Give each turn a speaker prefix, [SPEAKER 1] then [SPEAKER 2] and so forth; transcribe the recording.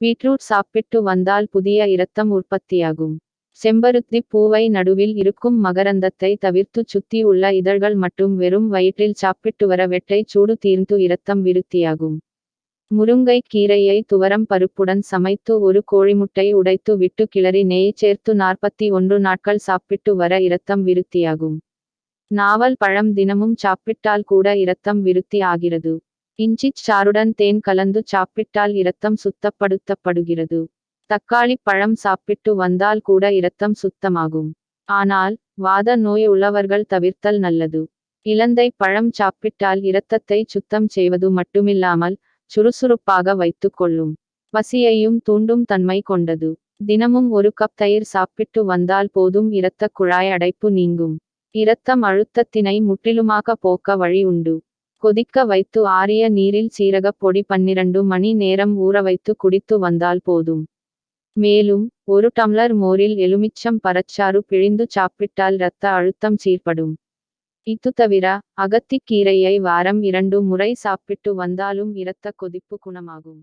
[SPEAKER 1] Beetroot சாப்பிட்டு வந்தால் புதிய இரத்தம் உற்பத்தியாகும். செம்பருத்தி பூவை நடுவில் இருக்கும் மகரந்தத்தை தவிர்த்து சுத்தி உள்ள இதழ்கள் மட்டும் வெறும் வயிற்றில் சாப்பிட்டு வர வெட்டை சூடு தீர்ந்து இரத்தம் விருத்தியாகும். முருங்கை கீரையை துவரம் பருப்புடன் சமைத்து ஒரு கோழிமுட்டை உடைத்து விட்டு கிளறி நெய் சேர்த்து நாற்பத்தி ஒன்று நாட்கள் சாப்பிட்டு வர இரத்தம் விருத்தியாகும். நாவல் பழம் தினமும் சாப்பிட்டால் கூட இரத்தம் விருத்தி ஆகிறது. இஞ்சிச் சாறுடன் தேன் கலந்து சாப்பிட்டால் இரத்தம் சுத்தப்படுத்தப்படுகிறது. தக்காளி பழம் சாப்பிட்டு வந்தால் கூட இரத்தம் சுத்தமாகும். ஆனால் வாத நோய் உள்ளவர்கள் தவிர்த்தல் நல்லது. இலந்தை பழம் சாப்பிட்டால் இரத்தத்தை சுத்தம் செய்வது மட்டுமில்லாமல் சுறுசுறுப்பாக வைத்துக் கொள்ளும். பசியையும் தூண்டும் தன்மை கொண்டது. தினமும் ஒரு கப் தயிர் சாப்பிட்டு வந்தால் போதும் இரத்த குழாய் அடைப்பு நீங்கும். இரத்தம் அழுத்தத்தினை முற்றிலுமாக போக்க வழி உண்டு. கொதிக்க வைத்து ஆரிய நீரில் சீரகப் பொடி பன்னிரண்டு மணி நேரம் ஊற வைத்து குடித்து வந்தால் போதும். மேலும் ஒரு டம்ளர் மோரில் எலுமிச்சம் பரச்சாறு பிழிந்து சாப்பிட்டால் இரத்த அழுத்தம் சீர்படும். இது தவிர அகத்திக்கீரையை வாரம் இரண்டு முறை சாப்பிட்டு வந்தாலும் இரத்த கொதிப்பு குணமாகும்.